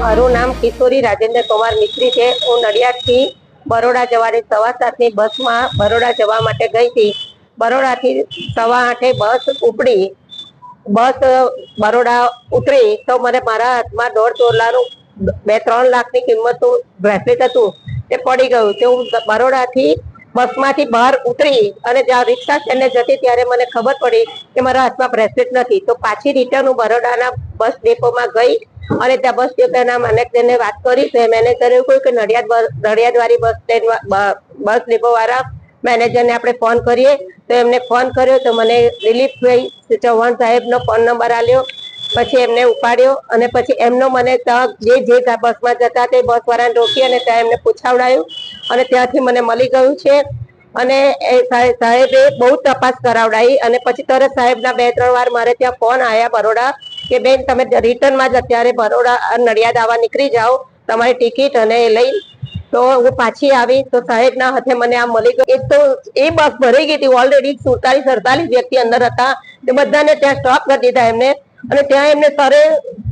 મારું નામ કિશોરી રાજેન્દ્ર કુમાર મિસ્ત્રી છે. હું નડિયાદથી બરોડા જવાની સવા સાતની બસમાં બરોડા જવા માટે ગઈ હતી. બરોડાથી સવા આઠે બસ ઉપડી. બસ બરોડા ઉતરી તો મને મારા હાથમાં દોઢ તોલાનું બે ત્રણ લાખની કિંમતનું બ્રેસલેટ હતું. તે પડી ગયું. તે હું બરોડાથી બસમાંથી બહાર ઉતરી અને જ્યાં રિક્ષા સ્ટેન્ડે જતી ત્યારે મને ખબર પડી કે મારા હાથમાં બ્રેસલેટ નથી. તો પાછી રિટર્ન હું બરોડાના બસ ડેપોમાં ગઈ અને ત્યાં બસ ડેપોના મેનેજરને વાત કરી. તો મેનેજરે કહ્યું કે નડિયાદ નડિયાદવાળી બસ સ્ટેન્ડ બસ ડેપો વાળા મેનેજરને આપણે ફોન કરીએ. તો એમને ફોન કર્યો તો મને દિલીપભાઈ ચૌહાણ સાહેબનો ફોન નંબર આપ્યો પછી એમને ઉપાડ્યો અને પછી એમનો મને ત્યાં જે જે બસમાં જતા તે બસવાળાને રોકી અને ત્યાં એમને પૂછાવડાયું. અને ત્યાંથી મને મળી ગયું છે. અને એ સાહેબે બહુ તપાસ કરાવડાવી અને પછી તરત સાહેબના બે, ત્રણ વાર મારે ત્યાં ફોન આવ્યા બરોડા, કે બેન, તમે રિટર્નમાં જ અત્યારે બરોડા નડિયાદ આવવા નીકળી જાઓ, તમારી ટિકિટ અને એ લઈ. તો હું પાછી આવી, તો સાહેબના હાથે મને આ મળી ગયું. એક તો એ બસ ભરાઈ ગઈ હતી ઓલરેડી સુડતાલીસ, અડતાલીસ વ્યક્તિ અંદર હતા. તે બધાને ત્યાં સ્ટોપ કરી દીધા એમને. અને ત્યાં એમને સરે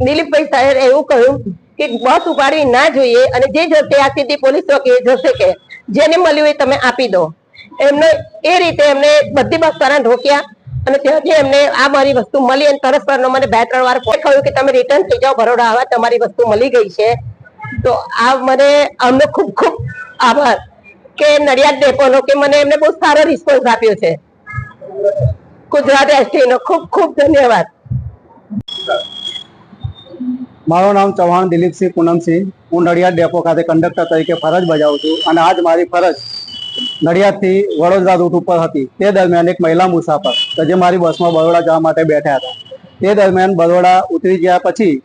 દિલીપભાઈ સાહેબ એવું કહ્યું કે બસ ઉપાડવી ના જોઈએ અને જે જશે આ સીધી પોલીસ ચોકી જશે કે જેને મળ્યું એ તમે આપી દો. એમને એ રીતે એમને બધી બસ વાળાને રોક્યા અને ત્યાંથી એમને આ મારી વસ્તુ મળી અને તરસ પરનો મને બે ત્રણ વાર ફોન કહ્યું કે તમે રિટર્ન થઈ જાઓ, બરોડા આવા તમારી વસ્તુ મળી ગઈ છે. તો આ મને અમને ખૂબ ખૂબ આભાર કે નડિયાદ ડેપોનો કે મને એમને બહુ સારો રિસ્પોન્સ આપ્યો છે. ગુજરાત એસટીનો ખૂબ ખૂબ ધન્યવાદ. મારું નામ ચૌહાણ દિલીપસિંહ પૂનમસિંહ. હું નડિયાદ ડેપો ખાતે કંડક્ટર તરીકે ફરજ બજાવું છું અને આજ મારી ફરજ નડિયાદથી વડોદરા રૂટ ઉપર હતી. તે દરમિયાન એક મહિલા મુસાફર કે જે મારી બસમાં બરોડા જવા માટે બેઠા હતા. તે દરમિયાન બરોડા ઉતરી ગયા પછી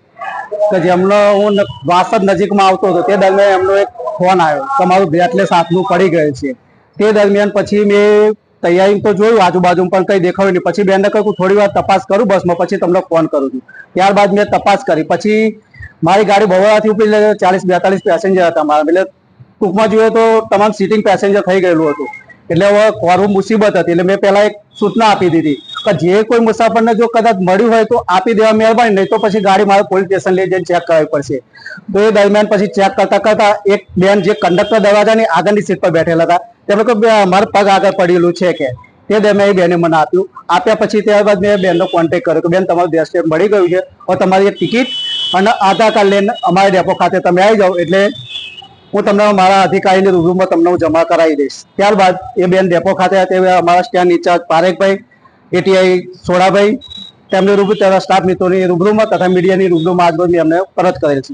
કે જેમનો હું વાસદ નજીકમાં આવતો હતો, તે દરમિયાન એમનો એક ફોન આવ્યો કે મારું બ્રેટલેસ હાથનું પડી ગયું છે. તે દરમિયાન પછી મેં તૈયારી તો જોયું, આજુબાજુ પણ કઈ દેખાયું નહીં. પછી બેનને કહ્યું થોડી વાર તપાસ કરું, બસમાં પછી તમને ફોન કરું છું. ત્યારબાદ મેં તપાસ કરી. પછી મારી ગાડી બરોડાથી ઉપરી ચાલીસ બેતાલીસ પેસેન્જર હતા મારા. એટલે ટૂંકમાં જોઈએ તો તમામ સીટિંગ પેસેન્જર થઈ ગયેલું હતું. એટલે હવે ખોરવું મુસીબત હતી. એટલે મેં પહેલાં એક સૂચના આપી દીધી કે જે કોઈ મુસાફરને જો કદાચ મળ્યું હોય તો આપી દેવા મહેરબાની નહીં તો પછી ગાડી મારે પોલીસ સ્ટેશન લઈ જઈને ચેક કરાવવી પડશે. તો એ દરમિયાન પછી ચેક કરતા કરતા એક બેન જે કંડક્ટર દરવાજાની આગળની સીટ પર બેઠેલા હતા તેમણે કહ્યું "બે, પગ આગળ પડેલું છે કે તે દરમિયાન એ બેને મને આપ્યું. આપ્યા પછી ત્યારબાદ મેં બેનનો કોન્ટેક કર્યો કે બેન તમારું સ્ટેપ મળી ગયું છે. તમારી એક ટિકિટ અને આધાર કાર્ડ લઈને અમારા ડેપો ખાતે તમે આવી જાઓ. એટલે હું તમને મારા અધિકારીની રૂબરૂમાં તમને હું જમા કરાવી દઈશ. ત્યારબાદ એ બેન ડેપો ખાતે તે અમારા સ્ટેન્ડ ઇન્ચાર્જ પારેખભાઈ, એટીઆઈ સોડાભાઈ, તેમની રૂબરૂ તેના સ્ટાફ મિત્રોની રૂબરૂમાં તથા મીડિયાની રૂબરૂમાં આજરોજ મેં અમને પરત કરેલ છે.